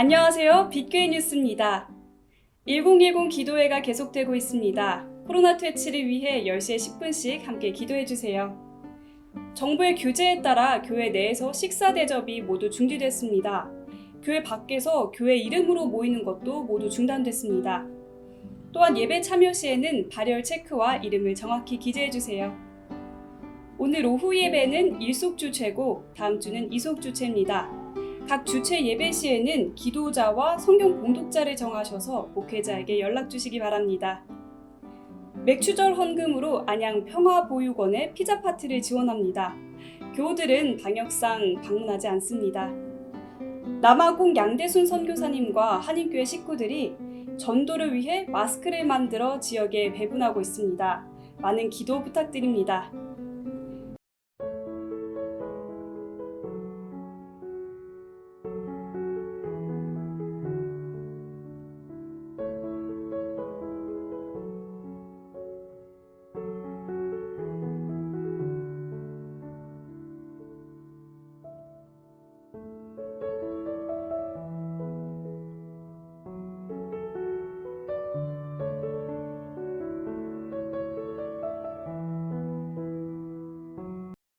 안녕하세요. 빅교의 뉴스입니다. 1010 기도회가 계속되고 있습니다. 코로나 퇴치를 위해 10시에 10분씩 함께 기도해 주세요. 정부의 규제에 따라 교회 내에서 식사 대접이 모두 중지됐습니다. 교회 밖에서 교회 이름으로 모이는 것도 모두 중단됐습니다. 또한 예배 참여 시에는 발열 체크와 이름을 정확히 기재해 주세요. 오늘 오후 예배는 일속 주체고 다음 주는 이속 주체입니다. 각 주체 예배 시에는 기도자와 성경 봉독자를 정하셔서 목회자에게 연락 주시기 바랍니다. 맥주절 헌금으로 안양 평화보육원에 피자 파티를 지원합니다. 교우들은 방역상 방문하지 않습니다. 남아공 양대순 선교사님과 한인교회 식구들이 전도를 위해 마스크를 만들어 지역에 배분하고 있습니다. 많은 기도 부탁드립니다.